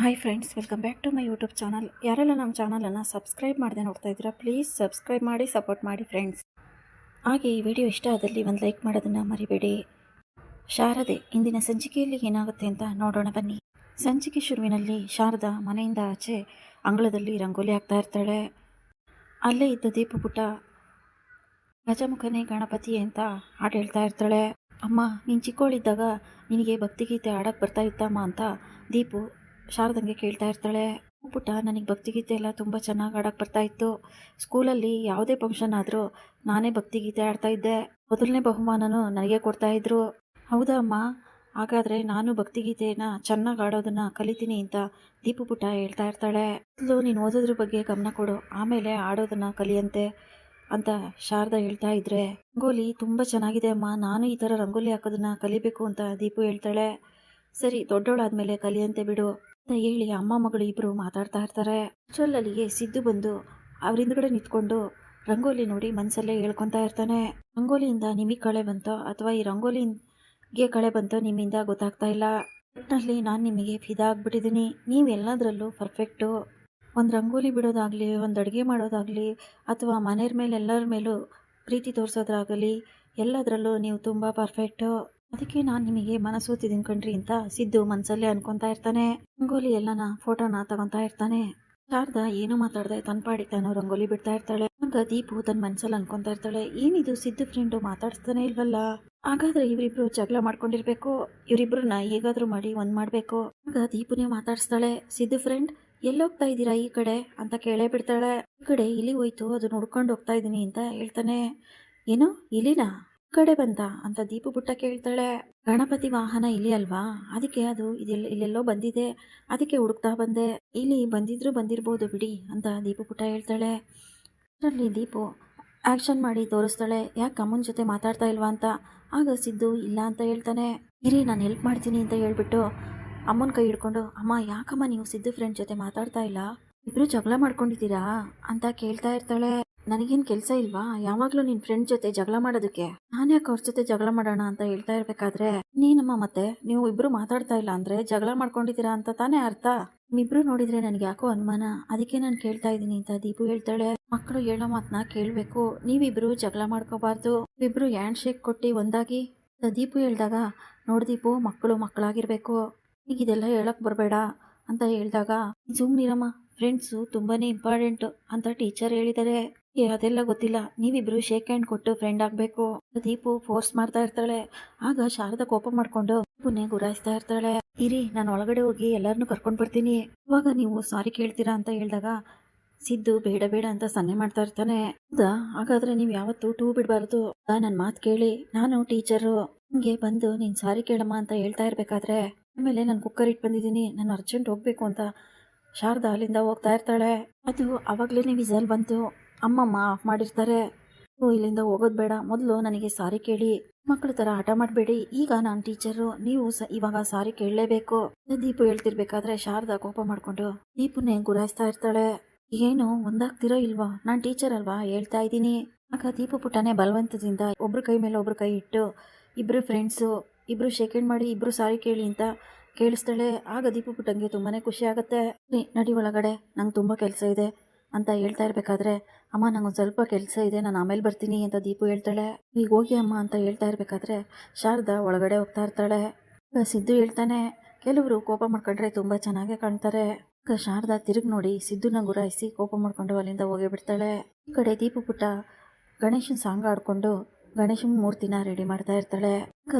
Hi friends welcome back to my YouTube channel ಯಾರೆಲ್ಲ ನಮ್ಮ ಚಾನಲನ್ನು ಸಬ್ಸ್ಕ್ರೈಬ್ ಮಾಡದೆ ನೋಡ್ತಾ ಇದ್ದೀರಾ ಪ್ಲೀಸ್ ಸಬ್ಸ್ಕ್ರೈಬ್ ಮಾಡಿ ಸಪೋರ್ಟ್ ಮಾಡಿ ಫ್ರೆಂಡ್ಸ್ ಹಾಗೆ ಈ ವಿಡಿಯೋ ಇಷ್ಟ ಆದಲ್ಲಿ ಒಂದು ಲೈಕ್ ಮಾಡೋದನ್ನು ಮರಿಬೇಡಿ. ಶಾರದೆ, ಇಂದಿನ ಸಂಚಿಕೆಯಲ್ಲಿ ಏನಾಗುತ್ತೆ ಅಂತ ನೋಡೋಣ ಬನ್ನಿ. ಸಂಚಿಕೆ ಶುರುವಿನಲ್ಲಿ ಶಾರದಾ ಮನೆಯಿಂದ ಆಚೆ ಅಂಗಳದಲ್ಲಿ ರಂಗೋಲಿ ಹಾಕ್ತಾ ಇರ್ತಾಳೆ. ಅಲ್ಲೇ ಇದ್ದ ದೀಪು ಪುಟ ಗಜಮುಖನೇ ಗಣಪತಿ ಅಂತ ಹಾಡು ಹೇಳ್ತಾ ಇರ್ತಾಳೆ. ಅಮ್ಮ, ನೀನು ಚಿಕ್ಕವಳಿದ್ದಾಗ ನಿನಗೆ ಭಕ್ತಿಗೀತೆ ಹಾಡಕ್ಕೆ ಬರ್ತಾ ಇತ್ತಮ್ಮ ಅಂತ ದೀಪು ಶಾರದಂಗೆ ಕೇಳ್ತಾ ಇರ್ತಾಳೆ. ಪುಟ್ಟ, ನನಗೆ ಭಕ್ತಿಗೀತೆ ಎಲ್ಲ ತುಂಬ ಚೆನ್ನಾಗಿ ಹಾಡಕ್ಕೆ ಬರ್ತಾ ಇತ್ತು. ಸ್ಕೂಲಲ್ಲಿ ಯಾವುದೇ ಫಂಕ್ಷನ್ ಆದರೂ ನಾನೇ ಭಕ್ತಿಗೀತೆ ಆಡ್ತಾಯಿದ್ದೆ ಇದ್ದೆ. ಮೊದಲನೇ ಬಹುಮಾನನು ನನಗೆ ಕೊಡ್ತಾ ಇದ್ರು. ಹೌದಾ ಅಮ್ಮ? ಹಾಗಾದರೆ ನಾನು ಭಕ್ತಿಗೀತೆಯನ್ನು ಚೆನ್ನಾಗಿ ಆಡೋದನ್ನು ಕಲಿತೀನಿ ಅಂತ ದೀಪು ಪುಟ್ಟ ಹೇಳ್ತಾ ಇರ್ತಾಳೆ. ಮೊದಲು ನೀನು ಓದೋದ್ರ ಬಗ್ಗೆ ಗಮನ ಕೊಡು, ಆಮೇಲೆ ಆಡೋದನ್ನು ಕಲಿಯಂತೆ ಅಂತ ಶಾರದಾ ಹೇಳ್ತಾ ಇದ್ರೆ. ರಂಗೋಲಿ ತುಂಬ ಚೆನ್ನಾಗಿದೆ ಅಮ್ಮ, ನಾನು ಈ ಥರ ರಂಗೋಲಿ ಹಾಕೋದನ್ನ ಕಲಿಬೇಕು ಅಂತ ದೀಪು ಹೇಳ್ತಾಳೆ. ಸರಿ ದೊಡ್ಡವಳಾದ್ಮೇಲೆ ಕಲಿಯಂತೆ ಬಿಡು. ಅಂತ ಹೇಳಿ ಅಮ್ಮ ಮಗಳು ಇಬ್ಬರು ಮಾತಾಡ್ತಾ ಇರ್ತಾರೆ. ಅಷ್ಟರಲ್ಲಿಗೆ ಸಿದ್ದು ಬಂದು ಅವ್ರ ಹಿಂದ್ಗಡೆ ನಿಂತ್ಕೊಂಡು ರಂಗೋಲಿ ನೋಡಿ ಮನಸ್ಸಲ್ಲೇ ಹೇಳ್ಕೊತಾ ಇರ್ತಾನೆ. ರಂಗೋಲಿಯಿಂದ ನಿಮಗೆ ಕಳೆ ಬಂತೋ ಅಥವಾ ಈ ರಂಗೋಲಿಗೆ ಕಳೆ ಬಂತೋ ನಿಮ್ಮಿಂದ ಗೊತ್ತಾಗ್ತಾ ಇಲ್ಲ. ಒಟ್ಟಿನಲ್ಲಿ ನಾನು ನಿಮಗೆ ಫಿದಾ ಆಗ್ಬಿಟ್ಟಿದ್ದೀನಿ ನೀವು ಎಲ್ಲದರಲ್ಲೂ ಪರ್ಫೆಕ್ಟು ಒಂದು ರಂಗೋಲಿ ಬಿಡೋದಾಗಲಿ, ಒಂದು ಅಡುಗೆ ಮಾಡೋದಾಗಲಿ, ಅಥವಾ ಮನೆಯವ್ರ ಮೇಲೆ ಎಲ್ಲರ ಮೇಲೂ ಪ್ರೀತಿ ತೋರಿಸೋದ್ರಾಗಲಿ, ಎಲ್ಲದರಲ್ಲೂ ನೀವು ತುಂಬ ಪರ್ಫೆಕ್ಟು ಅದಕ್ಕೆ ನಾನು ನಿಮಗೆ ಮನಸ್ಸೂತಿದ್ದೀನಿ ಕಣ್ರಿ ಅಂತ ಸಿದ್ದು ಮನಸ್ಸಲ್ಲೇ ಅನ್ಕೊಂತಾ ಇರ್ತಾನೆ. ರಂಗೋಲಿ ಎಲ್ಲನ ಫೋಟೋನ ತಗೊಂತಾ ಇರ್ತಾನೆ. ಶಾರದಾ ಏನು ಮಾತಾಡ್ದೆ ತನ್ನ ಪಾಡಿ ತಾನು ರಂಗೋಲಿ ಬಿಡ್ತಾ ಇರ್ತಾಳೆ. ಆಗ ದೀಪು ತನ್ನ ಮನ್ಸಲ್ಲಿ ಅನ್ಕೊಂತಾ ಇರ್ತಾಳೆ. ಏನಿದು ಸಿದ್ದು ಫ್ರೆಂಡು ಮಾತಾಡ್ತಾನೆ ಇಲ್ವಲ್ಲ? ಹಾಗಾದ್ರೆ ಇವರಿಬ್ರು ಜಗಳ ಮಾಡ್ಕೊಂಡಿರ್ಬೇಕು. ಇವರಿಬ್ರನ್ನ ಹೇಗಾದ್ರೂ ಮಾಡಿ ಒಂದ್ ಮಾಡ್ಬೇಕು. ಆಗ ದೀಪುನೇ ಮಾತಾಡಿಸ್ತಾಳೆ. ಸಿದ್ದು ಫ್ರೆಂಡ್ ಎಲ್ಲೋಗ್ತಾ ಇದ್ದೀರಾ ಈ ಕಡೆ? ಅಂತ ಕೇಳೇ ಬಿಡ್ತಾಳೆ. ಈ ಕಡೆ ಇಲ್ಲಿ ಹೋಯ್ತು, ಅದು ನೋಡ್ಕೊಂಡು ಹೋಗ್ತಾ ಇದ್ದೀನಿ ಅಂತ ಹೇಳ್ತಾನೆ. ಏನು? ಇಲ್ಲಿನಾ? ಕಡೆ ಬಂತ ಅಂತ ದೀಪು ಬುಟ್ಟ ಕೇಳ್ತಾಳೆ, ಗಣಪತಿ ವಾಹನ ಇಲ್ಲಿ ಅಲ್ವಾ? ಅದಕ್ಕೆ ಅದು ಇದೆಲ್ಲ ಇಲ್ಲೆಲ್ಲೋ ಬಂದಿದೆ. ಅದಕ್ಕೆ ಹುಡುಕ್ತಾ ಬಂದೆ. ಇಲ್ಲಿ ಬಂದಿದ್ರು ಬಂದಿರ್ಬೋದು ಬಿಡಿ, ಅಂತ ದೀಪು ಪುಟ್ಟ ಹೇಳ್ತಾಳೆ. ಅದರಲ್ಲಿ ದೀಪು ಆ್ಯಕ್ಷನ್ ಮಾಡಿ ತೋರಿಸ್ತಾಳೆ, ಯಾಕೆ ಅಮ್ಮನ ಜೊತೆ ಮಾತಾಡ್ತಾ ಇಲ್ವಾ ಅಂತ? ಆಗ ಸಿದ್ದು, ಇಲ್ಲ, ಅಂತ ಹೇಳ್ತಾನೆ. ಇರಿ, ನಾನು ಹೆಲ್ಪ್ ಮಾಡ್ತೀನಿ, ಅಂತ ಹೇಳ್ಬಿಟ್ಟು ಅಮ್ಮನ ಕೈ ಹಿಡ್ಕೊಂಡು, ಅಮ್ಮ, ಯಾಕಮ್ಮ ನೀವು ಸಿದ್ದು ಫ್ರೆಂಡ್ ಜೊತೆ ಮಾತಾಡ್ತಾ ಇಲ್ಲ? ಇಬ್ರು ಜಗಳ ಮಾಡ್ಕೊಂಡಿದ್ದೀರಾ? ಅಂತ ಕೇಳ್ತಾ ಇರ್ತಾಳೆ. ನನಗೇನು ಕೆಲಸ ಇಲ್ವಾ? ಯಾವಾಗಲೂ ನಿನ್ ಫ್ರೆಂಡ್ ಜೊತೆ ಜಗಳ ಮಾಡೋದಕ್ಕೆ. ನಾನು ಯಾಕೆ ಅವ್ರ ಜೊತೆ ಜಗಳ ಮಾಡೋಣ ಅಂತ ಹೇಳ್ತಾ ಇರ್ಬೇಕಾದ್ರೆ, ನೀನಮ್ಮ ಮತ್ತೆ, ನೀವು ಇಬ್ರು ಮಾತಾಡ್ತಾ ಇಲ್ಲ ಅಂದ್ರೆ ಜಗಳ ಮಾಡ್ಕೊಂಡಿದ್ದೀರಾ ಅಂತ ತಾನೇ ಅರ್ಥ. ನಿಮ್ಮಿಬ್ರು ನೋಡಿದ್ರೆ ನನಗೆ ಯಾಕೋ ಅನುಮಾನ. ಅದಕ್ಕೆ ನಾನು ಕೇಳ್ತಾ ಇದ್ದೀನಿ ಅಂತ ದೀಪು ಹೇಳ್ತಾಳೆ. ಮಕ್ಕಳು ಹೇಳೋ ಮಾತನ್ನ ಕೇಳಬೇಕು. ನೀವಿಬ್ರು ಜಗಳ ಮಾಡ್ಕೋಬಾರ್ದು. ಇಬ್ರು ಹ್ಯಾಂಡ್ ಶೇಕ್ ಕೊಟ್ಟು ಒಂದಾಗಿ. ದೀಪು ಹೇಳ್ದಾಗ ನೋಡ್ದೀಪು ಮಕ್ಕಳು ಮಕ್ಕಳಾಗಿರ್ಬೇಕು. ಈಗ ಇದೆಲ್ಲ ಹೇಳಕ್ ಬರಬೇಡ ಅಂತ ಹೇಳಿದಾಗ ಸುಮ್ಮನಿರಮ್ಮ ಫ್ರೆಂಡ್ಸು ತುಂಬಾನೇ ಇಂಪಾರ್ಟೆಂಟ್ ಅಂತ ಟೀಚರ್ ಹೇಳಿದ್ದಾರೆ ಅದೆಲ್ಲ ಗೊತ್ತಿಲ್ಲ. ನೀವಿಬ್ರು ಶೇಕ್ ಹ್ಯಾಂಡ್ ಕೊಟ್ಟು ಫ್ರೆಂಡ್ ಆಗಬೇಕು. ದೀಪು ಫೋರ್ಸ್ ಮಾಡ್ತಾ ಇರ್ತಾಳೆ. ಆಗ ಶಾರದಾ ಕೋಪ ಮಾಡ್ಕೊಂಡು ಪುಣ್ಯ ಗುರಾಯಿಸ್ತಾ ಇರ್ತಾಳೆ. ಇರಿ, ನಾನು ಒಳಗಡೆ ಹೋಗಿ ಎಲ್ಲರನ್ನೂ ಕರ್ಕೊಂಡು ಬರ್ತೀನಿ. ಇವಾಗ ನೀವು ಸಾರಿ ಕೇಳ್ತೀರಾ ಅಂತ ಹೇಳಿದಾಗ ಸಿದ್ದು ಬೇಡ ಬೇಡ ಅಂತ ಸನ್ನೆ ಮಾಡ್ತಾ ಇರ್ತಾನೆ. ಹೌದಾ? ಹಾಗಾದ್ರೆ ನೀವು ಯಾವತ್ತು ಟೂ ಬಿಡಬಾರ್ದು. ನನ್ ಮಾತು ಕೇಳಿ. ನಾನು ಟೀಚರು. ನಿಮಗೆ ಬಂದು ನೀನು ಸಾರಿ ಕೇಳಮ್ಮ ಅಂತ ಹೇಳ್ತಾ ಇರ್ಬೇಕಾದ್ರೆ ಆಮೇಲೆ ನಾನು ಕುಕ್ಕರ್ ಇಟ್ ಬಂದಿದ್ದೀನಿ. ನಾನು ಅರ್ಜೆಂಟ್ ಹೋಗ್ಬೇಕು ಅಂತ ಶಾರದಾ ಅಲ್ಲಿಂದ ಹೋಗ್ತಾ ಇರ್ತಾಳೆ. ಅದು ಅವಾಗಲೇ ವಿಸಲ್ ಬಂತು. ಅಮ್ಮಮ್ಮ ಆಫ್ ಮಾಡಿರ್ತಾರೆ ಇಲ್ಲಿಂದ ಹೋಗೋದು ಬೇಡ. ಮೊದಲು ನನಗೆ ಸಾರಿ ಕೇಳಿ. ಮಕ್ಕಳ ತರ ಹಠ ಮಾಡಬೇಡಿ. ಈಗ ನಾನು ಟೀಚರು ನೀವು ಸ, ಇವಾಗ ಸಾರಿ ಕೇಳಲೇಬೇಕು. ದೀಪು ಹೇಳ್ತಿರ್ಬೇಕಾದ್ರೆ ಶಾರದಾ ಕೋಪ ಮಾಡ್ಕೊಂಡು ದೀಪುನೇ ಗುರಾಯಿಸ್ತಾ ಇರ್ತಾಳೆ. ಏನು, ಒಂದಾಗ್ತಿರೋ ಇಲ್ವಾ? ನಾನು ಟೀಚರ್ ಅಲ್ವಾ? ಹೇಳ್ತಾ ಇದ್ದೀನಿ. ಆಗ ದೀಪು ಪುಟ್ಟನೇ ಬಲವಂತದಿಂದ ಒಬ್ರ ಕೈ ಮೇಲೆ ಒಬ್ರು ಕೈ ಇಟ್ಟು ಇಬ್ಬರು ಫ್ರೆಂಡ್ಸು ಇಬ್ರು ಶೇಕೆಂಡ್ ಮಾಡಿ, ಇಬ್ರು ಸಾರಿ ಕೇಳಿ ಅಂತ ಕೇಳಿಸ್ತಾಳೆ. ಆಗ ದೀಪು ಪುಟ್ಟಂಗೆ ತುಂಬಾನೇ ಖುಷಿ ಆಗುತ್ತೆ. ನಡಿ ಒಳಗಡೆ. ನಂಗೆ ತುಂಬ ಕೆಲಸ ಇದೆ. ಅಂತ ಹೇಳ್ತಾ ಇರ್ಬೇಕಾದ್ರೆ, ಅಮ್ಮ, ನಂಗೊಂದು ಸ್ವಲ್ಪ ಕೆಲಸ ಇದೆ, ನಾನು ಆಮೇಲೆ ಬರ್ತೀನಿ ಅಂತ ದೀಪು ಹೇಳ್ತಾಳೆ. ಈಗ ಹೋಗಿ ಅಮ್ಮ ಅಂತ ಹೇಳ್ತಾ ಇರ್ಬೇಕಾದ್ರೆ, ಶಾರದಾ ಒಳಗಡೆ ಹೋಗ್ತಾ ಇರ್ತಾಳೆ. ಸಿದ್ದು ಹೇಳ್ತಾನೆ, ಕೆಲವರು ಕೋಪ ಮಾಡ್ಕೊಂಡ್ರೆ ತುಂಬ ಚೆನ್ನಾಗೇ ಕಾಣ್ತಾರೆ. ಶಾರದಾ ತಿರುಗಿ ನೋಡಿ ಸಿದ್ದುನ ಗುರಾಯಿಸಿ ಕೋಪ ಮಾಡ್ಕೊಂಡು ಅಲ್ಲಿಂದ ಹೋಗಿ ಬಿಡ್ತಾಳೆ. ಈ ಕಡೆ ದೀಪು ಪುಟ್ಟ ಗಣೇಶನ ಸಾಂಗ್ ಆಡ್ಕೊಂಡು ಗಣೇಶನ ಮೂರ್ತಿನ ರೆಡಿ ಮಾಡ್ತಾ ಇರ್ತಾಳೆ.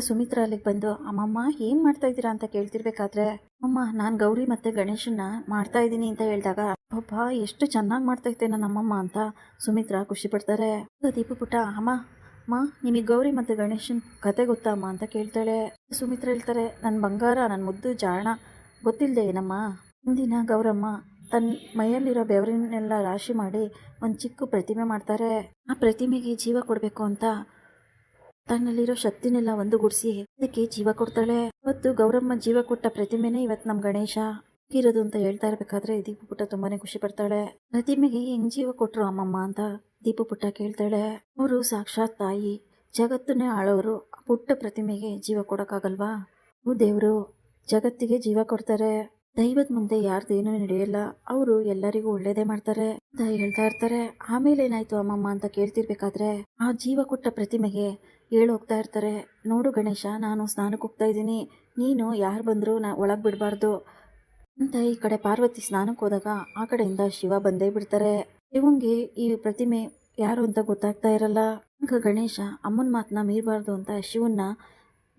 ಸುಮಿತ್ರ ಅಲ್ಲಿಗೆ ಬಂದು, ಅಮ್ಮಮ್ಮ, ಏನು ಮಾಡ್ತಾ ಇದ್ದೀರಾ ಅಂತ ಕೇಳ್ತಿರ್ಬೇಕಾದ್ರೆ, ಅಮ್ಮ, ನಾನು ಗೌರಿ ಮತ್ತೆ ಗಣೇಶನ್ನ ಮಾಡ್ತಾ ಇದ್ದೀನಿ ಅಂತ ಹೇಳಿದಾಗ ಒಬ್ಬ ಎಷ್ಟು ಚೆನ್ನಾಗಿ ಮಾಡ್ತಾ ಇದ್ದೆ ನನ್ನ ಅಮ್ಮಮ್ಮ ಅಂತ ಸುಮಿತ್ರ ಖುಷಿ ಪಡ್ತಾರೆ. ದೀಪ ಪುಟ್ಟ ಅಮ್ಮ ಅಮ್ಮ, ನಿಮಗೆ ಗೌರಿ ಮತ್ತು ಗಣೇಶನ್ ಕತೆ ಗೊತ್ತಾ ಅಮ್ಮ? ಅಂತ ಕೇಳ್ತಾಳೆ. ಸುಮಿತ್ರ ಹೇಳ್ತಾರೆ ನನ್ನ ಬಂಗಾರ ನನ್ನ ಮುದ್ದು, ಜಾಣ ಗೊತ್ತಿಲ್ಲದೆ ಏನಮ್ಮ? ಇಂದಿನ ಗೌರಮ್ಮ ತನ್ನ ಮೈಯಲ್ಲಿರೋ ಬೆವರಿನೆಲ್ಲ ರಾಶಿ ಮಾಡಿ ಒಂದು ಚಿಕ್ಕ ಪ್ರತಿಮೆ ಮಾಡ್ತಾರೆ. ಆ ಪ್ರತಿಮೆಗೆ ಜೀವ ಕೊಡಬೇಕು ಅಂತ ತನ್ನಲ್ಲಿರೋ ಶಕ್ತಿನೆಲ್ಲ ಒಂದುಗೂಡಿಸಿ ಅದಕ್ಕೆ ಜೀವ ಕೊಡ್ತಾಳೆ. ಮತ್ತು ಗೌರಮ್ಮ ಜೀವ ಕೊಟ್ಟ ಪ್ರತಿಮೆನೇ ಇವತ್ತು ನಮ್ಮ ಗಣೇಶ ಇರೋದು ಅಂತ ಹೇಳ್ತಾ ಇರ್ಬೇಕಾದ್ರೆ ದೀಪು ಪುಟ್ಟ ತುಂಬಾನೇ ಖುಷಿ ಪಡ್ತಾಳೆ. ಪ್ರತಿಮೆಗೆ ಹೆಂಗ್ ಜೀವ ಕೊಟ್ರು ಅಮ್ಮಮ್ಮ ಅಂತ ದೀಪು ಪುಟ್ಟ ಕೇಳ್ತಾಳೆ. ಅವರು ಸಾಕ್ಷಾತ್ ತಾಯಿ, ಜಗತ್ತನ್ನೇ ಆಳೋರು, ಪುಟ್ಟ ಪ್ರತಿಮೆಗೆ ಜೀವ ಕೊಡೋಕ್ಕಾಗಲ್ವಾ? ದೇವರು, ಜಗತ್ತಿಗೆ ಜೀವ ಕೊಡ್ತಾರೆ. ದೈವದ ಮುಂದೆ ಯಾರ್ದೇನೂ ನಡೆಯಲ್ಲ, ಅವರು ಎಲ್ಲರಿಗೂ ಒಳ್ಳೇದೇ ಮಾಡ್ತಾರೆ ಅಂತ ಹೇಳ್ತಾ ಇರ್ತಾರೆ. ಆಮೇಲೆ ಏನಾಯ್ತು ಅಮ್ಮಮ್ಮ ಅಂತ ಕೇಳ್ತಿರ್ಬೇಕಾದ್ರೆ ಆ ಜೀವ ಕೊಟ್ಟ ಪ್ರತಿಮೆಗೆ ಹೇಳಿ ಹೋಗ್ತಾ ಇರ್ತಾರೆ, ನೋಡು ಗಣೇಶ, ನಾನು ಸ್ನಾನಕ್ಕೆ ಹೋಗ್ತಾ ಇದ್ದೀನಿ. ನೀನು ಯಾರು ಬಂದರೂ ನಾ ಒಳಗೆ ಬಿಡಬಾರ್ದು. ಅಂತ ಈ ಕಡೆ ಪಾರ್ವತಿ ಸ್ನಾನಕ್ಕೆ ಹೋದಾಗ ಆ ಕಡೆಯಿಂದ ಶಿವ ಬಂದೇ ಬಿಡ್ತಾರೆ. ಶಿವಂಗೆ ಈ ಪ್ರತಿಮೆ ಯಾರು ಅಂತ ಗೊತ್ತಾಗ್ತಾ ಇರಲ್ಲ. ಆಗ ಗಣೇಶ ಅಮ್ಮನ ಮಾತನ್ನ ಮೀರಬಾರ್ದು ಅಂತ ಶಿವನ್ನ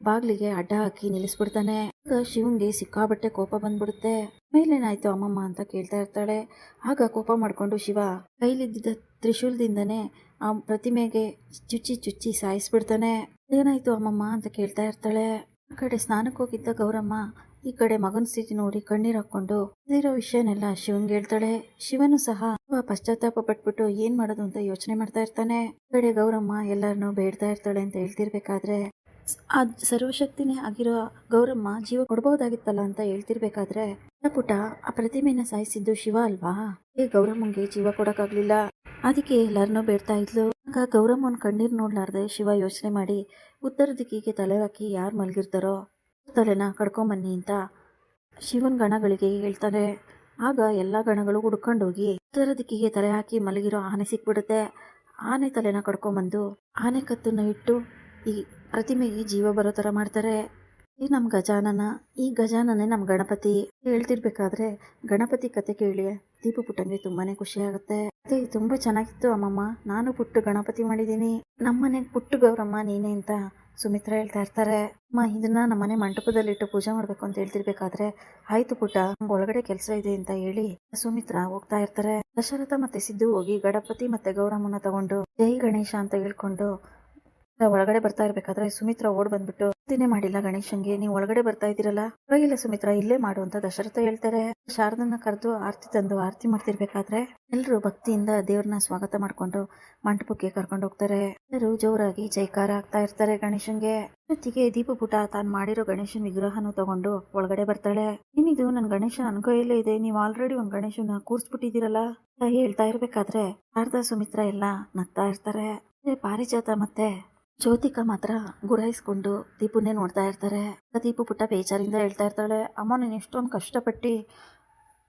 ಬಾಗಿಲಿಗೆ ಅಡ್ಡ ಹಾಕಿ ನಿಲ್ಲಿಸ್ಬಿಡ್ತಾನೆ. ಆಗ ಶಿವಂಗೆ ಸಿಕ್ಕಾಬಟ್ಟೆ ಕೋಪ ಬಂದ್ಬಿಡುತ್ತೆ. ಮೇಲೇನಾಯ್ತು ಅಮ್ಮಮ್ಮ? ಅಂತ ಕೇಳ್ತಾ ಇರ್ತಾಳೆ. ಆಗ ಕೋಪ ಮಾಡಿಕೊಂಡು ಶಿವ ಕೈಲಿದ್ದ ತ್ರಿಶೂಲದಿಂದನೇ ಆ ಪ್ರತಿಮೆಗೆ ಚುಚ್ಚಿ ಚುಚ್ಚಿ ಸಾಯಿಸ್ಬಿಡ್ತಾನೆ. ಏನಾಯ್ತು ಅಮ್ಮಮ್ಮ ಅಂತ ಕೇಳ್ತಾ ಇರ್ತಾಳೆ. ಆ ಕಡೆ ಸ್ನಾನಕ್ಕೆ ಹೋಗಿದ್ದ ಗೌರಮ್ಮ, ಈ ಕಡೆ ಮಗನ ಸ್ಥಿತಿ ನೋಡಿ ಕಣ್ಣೀರ್ ಹಾಕೊಂಡು ಇದಿರೋ ವಿಷಯನೆಲ್ಲ ಶಿವಂಗೆ ಹೇಳ್ತಾಳೆ. ಶಿವನು ಸಹ ಪಶ್ಚಾತ್ತಾಪ ಪಟ್ಬಿಟ್ಟು ಏನ್ ಮಾಡೋದು ಅಂತ ಯೋಚನೆ ಮಾಡ್ತಾ ಇರ್ತಾನೆ. ಈ ಕಡೆ ಗೌರಮ್ಮ ಎಲ್ಲರನ್ನೂ ಬೇಡ್ತಾ ಇರ್ತಾಳೆ ಅಂತ ಹೇಳ್ತಿರ್ಬೇಕಾದ್ರೆ, ಆ ಸರ್ವಶಕ್ತಿನೇ ಆಗಿರೋ ಗೌರಮ್ಮ ಜೀವ ಕೊಡ್ಬೋದಾಗಿತ್ತಲ್ಲ ಅಂತ ಹೇಳ್ತಿರ್ಬೇಕಾದ್ರೆ ಪುಟ ಆ ಪ್ರತಿಮೆನ ಸಾಯಿಸಿದ್ದು ಶಿವ ಅಲ್ವಾ? ಏ ಗೌರಮ್ಮಂಗೆ ಜೀವ ಕೊಡಕ್ಕಾಗ್ಲಿಲ್ಲ. ಅದಕ್ಕೆ ಎಲ್ಲರನ್ನೂ ಬೇಡ್ತಾ ಇದ್ಲು. ಆಗ ಗೌರಮ್ಮನ ಕಣ್ಣೀರು ನೋಡ್ಲಾರ್ದೆ ಶಿವ ಯೋಚನೆ ಮಾಡಿ, ಉತ್ತರ ದಿಕ್ಕಿಗೆ ತಲೆ ಹಾಕಿ ಯಾರು ಮಲಗಿರ್ತಾರೋ ತಲೆನ ಕಡ್ಕೊಂಬನ್ನಿ ಅಂತ ಶಿವನ್ ಗಣಗಳಿಗೆ ಹೇಳ್ತಾರೆ ಆಗ ಎಲ್ಲ ಗಣಗಳು ಹುಡ್ಕೊಂಡೋಗಿ ಉತ್ತರ ದಿಕ್ಕಿಗೆ ತಲೆ ಹಾಕಿ ಮಲಗಿರೋ ಆನೆ ಸಿಕ್ಬಿಡುತ್ತೆ. ಆನೆ ತಲೆನ ಕಡ್ಕೊಂಬಂದು ಆನೆ ಕತ್ತನ್ನ ಇಟ್ಟು ಈ ಪ್ರತಿಮೆಗೆ ಜೀವ ಬರೋ ಥರ ಮಾಡ್ತಾರೆ. ಈ ನಮ್ಮ ಗಜಾನನ, ಈ ಗಜಾನನೇ ನಮ್ಮ ಗಣಪತಿ. ಹೇಳ್ತಿರ್ಬೇಕಾದ್ರೆ ಗಣಪತಿ ಕತೆ ಕೇಳಿ. ದೀಪು ಪುಟ್ಟಂಗೆ ತುಂಬಾನೇ ಖುಷಿ ಆಗುತ್ತೆ ಅದೇ ತುಂಬಾ ಚೆನ್ನಾಗಿತ್ತು ಅಮ್ಮಮ್ಮ. ನಾನು ಪುಟ್ಟು ಗಣಪತಿ ಮಾಡಿದ್ದೀನಿ. ನಮ್ಮನೆಗೆ ಪುಟ್ಟು ಗೌರಮ್ಮ ನೀನೆ ಅಂತ ಸುಮಿತ್ರಾ ಹೇಳ್ತಾ ಇರ್ತಾರೆ. ಅಮ್ಮ, ಇದನ್ನ ನಮ್ಮನೆ ಮಂಟಪದಲ್ಲಿಟ್ಟು ಪೂಜೆ ಮಾಡ್ಬೇಕು ಅಂತ ಹೇಳ್ತಿರ್ಬೇಕಾದ್ರೆ ಆಯ್ತು ಪುಟ್ಟ ಒಳಗಡೆ ಕೆಲಸ ಇದೆ ಅಂತ ಹೇಳಿ ಸುಮಿತ್ರಾ ಹೋಗ್ತಾ ಇರ್ತಾರೆ. ದಶರಥ ಮತ್ತೆ ಸಿದ್ದು ಹೋಗಿ ಗಣಪತಿ ಮತ್ತೆ ಗೌರಮ್ಮನ ತಗೊಂಡು, ಜೈ ಗಣೇಶ ಅಂತ ಹೇಳ್ಕೊಂಡು ಒಳಗಡೆ ಬರ್ತಾ ಇರ್ಬೇಕಾದ್ರೆ ಸುಮಿತ್ರಾ ಓಡ್ ಬಂದ್ಬಿಟ್ಟು ಇದನ್ನೇ ಮಾಡಿಲ್ಲ ಗಣೇಶನ್ಗೆ? ನೀವು ಒಳಗಡೆ ಬರ್ತಾ ಇದ್ದೀರಲ್ಲ? ಪರವಾಗಿಲ್ಲ ಸುಮಿತ್ರಾ, ಇಲ್ಲೇ ಮಾಡು ಅಂತ ದಶರಥ ಹೇಳ್ತಾರೆ. ಶಾರದನ್ನ ಕರೆದು ಆರತಿ ತಂದು ಆರತಿ ಮಾಡ್ತಿರ್ಬೇಕಾದ್ರೆ ಎಲ್ಲರೂ ಭಕ್ತಿಯಿಂದ ದೇವ್ರನ್ನ ಸ್ವಾಗತ ಮಾಡ್ಕೊಂಡು ಮಂಟಪಕ್ಕೆ ಕರ್ಕೊಂಡು ಹೋಗ್ತಾರೆ. ಎಲ್ಲರೂ ಜೋರಾಗಿ ಜೈಕಾರ ಆಗ್ತಾ ಇರ್ತಾರೆ ಗಣೇಶನ್ಗೆ. ಜೊತೆಗೆ ದೀಪ ಪುಟ ತಾನು ಮಾಡಿರೋ ಗಣೇಶನ್ ವಿಗ್ರಹನು ತಗೊಂಡು ಒಳಗಡೆ ಬರ್ತಾಳೆ. ಏನಿದು? ನನ್ ಗಣೇಶನ್ ನನ್ ಕೈಯಲ್ಲೇ ಇದೆ. ನೀವು ಆಲ್ರೆಡಿ ಒಂದ್ ಗಣೇಶನ ಕೂರ್ಸ್ಬಿಟ್ಟಿದ್ದೀರಲ್ಲ? ಹೇಳ್ತಾ ಇರ್ಬೇಕಾದ್ರೆ ಶಾರದಾ ಸುಮಿತ್ರಾ ಎಲ್ಲ ನಗ್ತಾ ಇರ್ತಾರೆ. ಪಾರಿಜಾತ ಮತ್ತೆ ಜ್ಯೋತಿಕಾ ಮಾತ್ರ ಗುರಾಯಿಸ್ಕೊಂಡು ದೀಪುನೇ ನೋಡ್ತಾ ಇರ್ತಾರೆ. ದೀಪು ಪುಟ್ಟ ಬೇಜಾರಿಂದ ಹೇಳ್ತಾ ಇರ್ತಾಳೆ, ಅಮ್ಮ, ನೀನು ಎಷ್ಟೊಂದು ಕಷ್ಟಪಟ್ಟು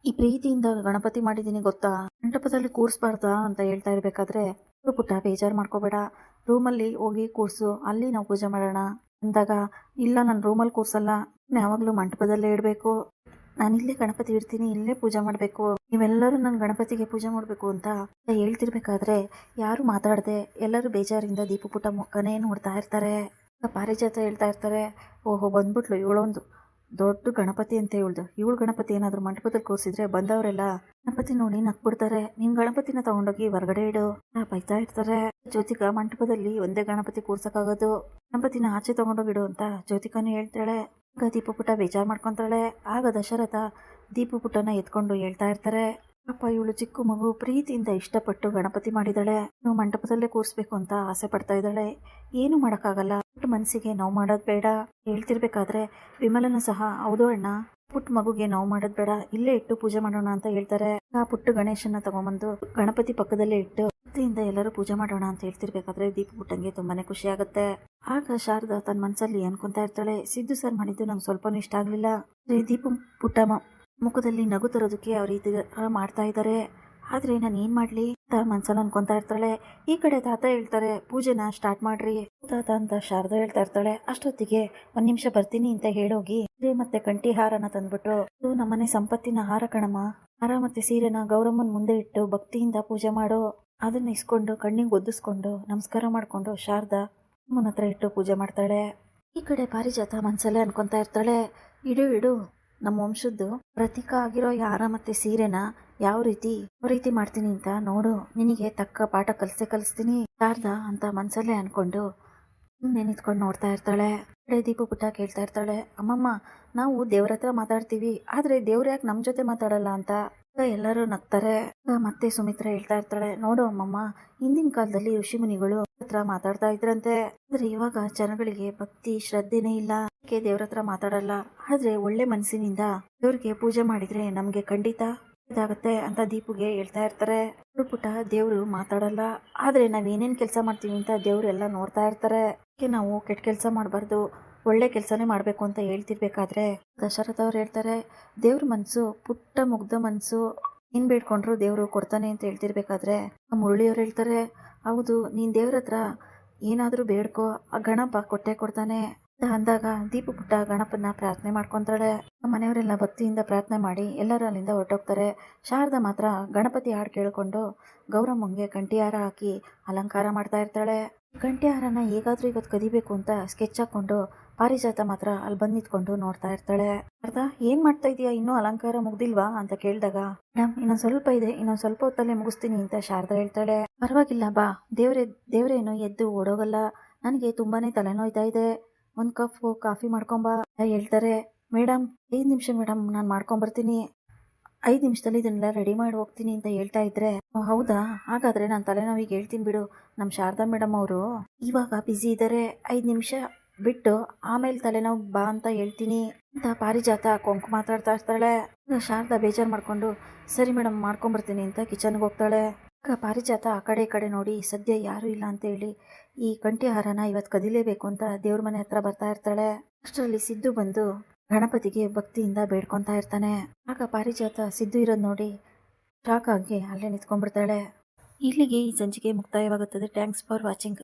ಈ ಪ್ರೀತಿಯಿಂದ ಗಣಪತಿ ಮಾಡಿದ್ದೀನಿ ಗೊತ್ತಾ? ಮಂಟಪದಲ್ಲಿ ಕೂರಿಸ್ಬಾರ್ದಾ? ಅಂತ ಹೇಳ್ತಾ ಇರಬೇಕಾದ್ರೆ "ನೋಡು ಪುಟ್ಟ ಬೇಜಾರು ಮಾಡ್ಕೋಬೇಡ. ರೂಮಲ್ಲಿ ಹೋಗಿ ಕೂರ್ಸು, ಅಲ್ಲಿ ನಾವು ಪೂಜೆ ಮಾಡೋಣ ಅಂದಾಗ, ಇಲ್ಲ, ನಾನು ರೂಮಲ್ಲಿ ಕೂರಿಸಲ್ಲ ಯಾವಾಗಲೂ ಮಂಟಪದಲ್ಲೇ ಇಡಬೇಕು. ನಾನು ಇಲ್ಲೇ ಗಣಪತಿ ಇಡ್ತೀನಿ ಇಲ್ಲೇ ಪೂಜೆ ಮಾಡಬೇಕು. ನೀವೆಲ್ಲರೂ ನನ್ನ ಗಣಪತಿಗೆ ಪೂಜೆ ಮಾಡಬೇಕು ಅಂತ ಹೇಳ್ತಿರ್ಬೇಕಾದ್ರೆ ಯಾರು ಮಾತಾಡದೆ, ಎಲ್ಲರೂ ಬೇಜಾರಿಂದ ದೀಪು ಪುಟ್ಟ ಮುಖನೇ ನೋಡ್ತಾ ಇರ್ತಾರೆ. ಪಾರಿಜಾತ ಹೇಳ್ತಾ ಇರ್ತಾರೆ, ಓಹೋ ಬಂದ್ಬಿಟ್ಲು ಇವಳೊಂದು. ದೊಡ್ಡ ಗಣಪತಿ ಅಂತ ಹೇಳ್ದು ಇವಳು ಗಣಪತಿ ಏನಾದರೂ ಮಂಟಪದಲ್ಲಿ ಕೂರಿಸಿದ್ರೆ ಬಂದವರೆಲ್ಲ ಗಣಪತಿ ನೋಡಿ ನಕ್ಬಿಡ್ತಾರೆ. ನಿನ್ ಗಣಪತಿನ ತಗೊಂಡೋಗಿ ಹೊರಗಡೆ ಇಡು. ಬೈತಾ ಇರ್ತಾರೆ. ಜ್ಯೋತಿಕ ಮಂಟಪದಲ್ಲಿ ಒಂದೇ ಗಣಪತಿ ಕೂರ್ಸಕ್ಕಾಗೋದು. ಗಣಪತಿನ ಆಚೆ ತಗೊಂಡೋಗಿಡು ಅಂತ ಜ್ಯೋತಿಕಾನು ಹೇಳ್ತಾಳೆ. ಆಗ ದೀಪು ಪುಟ್ಟ ಬೇಜಾರು ಮಾಡ್ಕೊತಾಳೆ. ಆಗ ದಶರಥ ದೀಪು ಪುಟ್ಟನ ಎತ್ಕೊಂಡು ಹೇಳ್ತಾ ಇರ್ತಾರೆ, ಅಪ್ಪ, ಇವಳು ಚಿಕ್ಕ ಮಗು ಪ್ರೀತಿಯಿಂದ ಇಷ್ಟಪಟ್ಟು ಗಣಪತಿ ಮಾಡಿದಾಳೆ ನೀವು ಮಂಟಪದಲ್ಲೇ ಕೂರಿಸ್ಬೇಕು ಅಂತ ಆಸೆ ಪಡ್ತಾ ಇದ್ದಾಳೆ. ಏನು ಮಾಡೋಕ್ಕಾಗಲ್ಲ. ಪುಟ್ಟ ಮನಸ್ಸಿಗೆ ನೋವು ಮಾಡೋದು ಬೇಡ. ಹೇಳ್ತಿರ್ಬೇಕಾದ್ರೆ ವಿಮಲನ ಸಹ, ಹೌದು ಅಣ್ಣ ಪುಟ್ಟ ಮಗುಗೆ ನೋವು ಮಾಡೋದು ಬೇಡ. ಇಲ್ಲೇ ಇಟ್ಟು ಪೂಜೆ ಮಾಡೋಣ ಅಂತ ಹೇಳ್ತಾರೆ. ಆ ಪುಟ್ಟ ಗಣೇಶನ ತಗೊಂಬಂದು ಗಣಪತಿ ಪಕ್ಕದಲ್ಲೇ ಇಟ್ಟು ಭಕ್ತಿಯಿಂದ ಎಲ್ಲರೂ ಪೂಜೆ ಮಾಡೋಣ ಅಂತ ಹೇಳ್ತಿರ್ಬೇಕಾದ್ರೆ ದೀಪ ಬಿಟ್ಟಂಗೆ ತುಂಬಾನೇ ಖುಷಿ ಆಗುತ್ತೆ. ಆಗ ಶಾರದಾ ತನ್ನ ಮನಸ್ಸಲ್ಲಿ ಅನ್ಕೊಂತಾ ಇರ್ತಾಳೆ? ಸಿದ್ದು ಸರ್ ಮಾಡಿದ್ದು ನಂಗೆ ಸ್ವಲ್ಪನೂ ಇಷ್ಟ ಆಗಲಿಲ್ಲ. ದೀಪ ಪುಟ್ಟ ಮುಖದಲ್ಲಿ ನಗು ತರೋದಕ್ಕೆ ಅವ್ರ ಈ ತರ ಮಾಡ್ತಾ ಇದ್ದಾರೆ ಆದ್ರೆ ನಾನು ಏನ್ ಮಾಡ್ಲಿ? ಅಂತ ಮನ್ಸಲ್ಲಿ ಅನ್ಕೊಂತಾ ಇರ್ತಾಳೆ. ಈ ಕಡೆ ತಾತ ಹೇಳ್ತಾರೆ, ಪೂಜೆನ ಸ್ಟಾರ್ಟ್ ಮಾಡ್ರಿ. ತಾತ ಅಂತ ಶಾರದಾ ಹೇಳ್ತಾ ಇರ್ತಾಳೆ, ಅಷ್ಟೊತ್ತಿಗೆ ಒಂದ್ ನಿಮಿಷ ಬರ್ತೀನಿ ಅಂತ ಹೇಳೋಗಿ ಮತ್ತೆ ಕಂಠಿ ಹಾರನ ತಂದ್ಬಿಟ್ಟು, ಇದು ನಮ್ಮನೆ ಸಂಪತ್ತಿನ ಹಾರ ಕಣಮ್ಮ. ಹಾರ ಮತ್ತೆ ಸೀರೆನ ಗೌರಮ್ಮನ ಮುಂದೆ ಇಟ್ಟು ಭಕ್ತಿಯಿಂದ ಪೂಜೆ ಮಾಡು. ಅದನ್ನ ಇಸ್ಕೊಂಡು, ಕಣ್ಣಿಗೆ ಒದ್ದಿಸ್ಕೊಂಡು, ನಮಸ್ಕಾರ ಮಾಡ್ಕೊಂಡು, ಶಾರದಾ ಅಮ್ಮನ ಹತ್ರ ಇಟ್ಟು ಪೂಜೆ ಮಾಡ್ತಾಳೆ. ಈ ಕಡೆ ಪಾರಿಜಾತ ಮನಸಲ್ಲೇ ಅನ್ಕೊತಾ ಇರ್ತಾಳೆ. ಇಡು ಇಡು, ನಮ್ಮ ವಂಶದ್ದು ಪ್ರತೀಕ ಆಗಿರೋ ಯಾರ ಮತ್ತೆ ಸೀರೆನ ಯಾವ ರೀತಿ ಯಾವ ರೀತಿ ಮಾಡ್ತೀನಿ ಅಂತ ನೋಡು. ನಿನಗೆ ತಕ್ಕ ಪಾಠ ಕಲಿಸೇ ಕಲಿಸ್ತೀನಿ, ಶಾರದಾ ಅಂತ ಮನ್ಸಲ್ಲೇ ಅನ್ಕೊಂಡು ಸುಮ್ಮನೆ ನಿಂತ್ಕೊಂಡು ನೋಡ್ತಾ ಇರ್ತಾಳೆ. ಕಡೆ ದೀಪ ಪುಟ್ಟ ಕೇಳ್ತಾ ಇರ್ತಾಳೆ. ಅಮ್ಮಮ್ಮ, ನಾವು ದೇವ್ರ ಹತ್ರ ಮಾತಾಡ್ತೀವಿ, ಆದ್ರೆ ದೇವ್ರ ಯಾಕೆ ನಮ್ಮ ಜೊತೆ ಮಾತಾಡಲ್ಲ ಅಂತ? ಎಲ್ಲರೂ ನಗ್ತಾರೆ. ಮತ್ತೆ ಸುಮಿತ್ರ ಹೇಳ್ತಾ ಇರ್ತಾಳೆ. ನೋಡು ಅಮ್ಮಮ್ಮ, ಹಿಂದಿನ ಕಾಲದಲ್ಲಿ ಋಷಿ ಮುನಿಗಳು ಹತ್ರ ಮಾತಾಡ್ತಾ ಇದ್ರಂತೆ. ಆದ್ರೆ ಇವಾಗ ಜನಗಳಿಗೆ ಭಕ್ತಿ, ಶ್ರದ್ಧೆನೇ ಇಲ್ಲ. ಅದಕ್ಕೆ ದೇವ್ರ ಹತ್ರ ಮಾತಾಡಲ್ಲ? ಆದ್ರೆ ಒಳ್ಳೆ ಮನಸ್ಸಿನಿಂದ ದೇವ್ರಿಗೆ ಪೂಜೆ ಮಾಡಿದ್ರೆ ನಮ್ಗೆ ಖಂಡಿತ ಇದಾಗತ್ತೆ ಅಂತ ದೀಪುಗೆ ಹೇಳ್ತಾ ಇರ್ತಾರೆ. ಪುಟ ದೇವ್ರು ಮಾತಾಡಲ್ಲ. ಆದ್ರೆ ನಾವ್ ಏನೇನ್ ಕೆಲಸ ಮಾಡ್ತೀವಿ ಅಂತ ದೇವ್ರು ಎಲ್ಲ ನೋಡ್ತಾ ಇರ್ತಾರೆ. ನಾವು ಕೆಟ್ಟ ಕೆಲಸ ಮಾಡಬಾರ್ದು? ಒಳ್ಳೆ ಕೆಲಸನೇ ಮಾಡಬೇಕು ಅಂತ ಹೇಳ್ತಿರ್ಬೇಕಾದ್ರೆ ದಶರಥ ಅವ್ರು ಹೇಳ್ತಾರೆ, ದೇವ್ರ ಮನಸ್ಸು ಪುಟ್ಟ ಮುಗ್ಧ ಮನಸ್ಸು ಏನು ಬೇಡ್ಕೊಂಡ್ರು ದೇವರು ಕೊಡ್ತಾನೆ ಅಂತ ಹೇಳ್ತಿರ್ಬೇಕಾದ್ರೆ ಆ ಮುರಳಿಯವ್ರು ಹೇಳ್ತಾರೆ, ಹೌದು, ನೀನು ದೇವ್ರ ಹತ್ರ ಏನಾದರೂ ಬೇಡ್ಕೋ, ಆ ಗಣಪ ಕೊಟ್ಟೆ ಕೊಡ್ತಾನೆ. ಅಂದಾಗ ದೀಪ ಪುಟ್ಟ ಗಣಪನ ಪ್ರಾರ್ಥನೆ ಮಾಡ್ಕೊತಾಳೆ. ಮನೆಯವರೆಲ್ಲ ಭಕ್ತಿಯಿಂದ ಪ್ರಾರ್ಥನೆ ಮಾಡಿ ಎಲ್ಲರೂ ಅಲ್ಲಿಂದ ಹೊರಟೋಗ್ತಾರೆ. ಶಾರದ ಮಾತ್ರ ಗಣಪತಿ ಹಾಡು ಕೇಳಿಕೊಂಡು ಗೌರಮ್ಮಂಗೆ ಕಂಠಿಹಾರ ಹಾಕಿ ಅಲಂಕಾರ ಮಾಡ್ತಾ ಇರ್ತಾಳೆ. ಕಂಠಿಹಾರನ ಹೇಗಾದರೂ ಇವತ್ತು ಕದಿಬೇಕು ಅಂತ ಸ್ಕೆಚ್ ಹಾಕೊಂಡು ಪಾರಿಜಾತ ಮಾತ್ರ ಅಲ್ಲಿ ಬಂದು ನಿಂತ್ಕೊಂಡು ನೋಡ್ತಾ ಇರ್ತಾಳೆ. ಅರ್ಧ, ಏನ್ ಮಾಡ್ತಾ ಇದೀಯಾ? ಇನ್ನೂ ಅಲಂಕಾರ ಮುಗ್ದಿಲ್ವಾ? ಅಂತ ಕೇಳಿದಾಗ ಮೇಡಮ್ ಇನ್ನೊಂದ್ ಸ್ವಲ್ಪ ಇದೆ. ಇನ್ನೊಂದ್ ಸ್ವಲ್ಪ ಹೊತ್ತಲ್ಲೇ ಮುಗಿಸ್ತೀನಿ ಅಂತ ಶಾರದಾ ಹೇಳ್ತಾಳೆ. ಪರವಾಗಿಲ್ಲ, ಬಾ. ದೇವ್ರೆ, ದೇವ್ರೇನು ಎದ್ದು ಓಡೋಗಲ್ಲ. ನನಗೆ ತುಂಬಾನೇ ತಲೆನೋಯ್ತಾ ಇದೆ. ಒಂದ್ ಕಪ್ ಕಾಫಿ ಮಾಡ್ಕೊಂಬಾ ಹೇಳ್ತಾರೆ. ಮೇಡಮ್ ಐದು ನಿಮಿಷ ಮೇಡಮ್ ನಾನು ಮಾಡ್ಕೊಂಬರ್ತೀನಿ ಐದು ನಿಮಿಷದಲ್ಲಿ ಇದನ್ನೆಲ್ಲ ರೆಡಿ ಮಾಡಿ ಹೋಗ್ತೀನಿ ಅಂತ ಹೇಳ್ತಾ ಇದ್ರೆ ಹೌದಾ? ಹಾಗಾದ್ರೆ ನಾನು ತಲೆನೋವಿಗೆ ಹೇಳ್ತೀನಿ ಬಿಡು. ನಮ್ಮ ಶಾರದಾ ಮೇಡಮ್ ಅವರು ಇವಾಗ ಬ್ಯುಸಿ ಇದ್ದಾರೆ ಐದು ನಿಮಿಷ ಬಿಟ್ಟು ಆಮೇಲೆ ತಲೆನೋವು ಬಾ ಅಂತ ಹೇಳ್ತೀನಿ ಅಂತ ಪಾರಿಜಾತ ಕೊಂಕು ಮಾತಾಡ್ತಾ ಇರ್ತಾಳೆ. ಶಾರದಾ ಬೇಜಾರು ಮಾಡ್ಕೊಂಡು, ಸರಿ ಮೇಡಮ್ ಮಾಡ್ಕೊಂಬರ್ತೀನಿ ಅಂತ ಕಿಚನ್ಗೆ ಹೋಗ್ತಾಳೆ. ಆಗ ಪಾರಿಜಾತ ಆ ಕಡೆ ಕಡೆ ನೋಡಿ, ಸದ್ಯ ಯಾರೂ ಇಲ್ಲ ಅಂತ ಹೇಳಿ, ಈ ಕಂಠಿ ಹಾರನ ಇವತ್ತು ಕದಿಲೇಬೇಕು ಅಂತ ದೇವ್ರ ಮನೆ ಹತ್ರ ಬರ್ತಾ ಇರ್ತಾಳೆ. ಅಷ್ಟರಲ್ಲಿ ಸಿದ್ದು ಬಂದು ಗಣಪತಿಗೆ ಭಕ್ತಿಯಿಂದ ಬೇಡ್ಕೊತಾ ಇರ್ತಾನೆ. ಆಗ ಪಾರಿಜಾತ ಸಿದ್ದು ಇರೋದು ನೋಡಿ ಶಾಕ್ ಆಗಿ ಅಲ್ಲೇ ನಿಂತ್ಕೊಂಡ್ಬಿಡ್ತಾಳೆ. ಇಲ್ಲಿಗೆ ಈ ಸಂಚಿಕೆ ಮುಕ್ತಾಯವಾಗುತ್ತದೆ. Thanks for watching.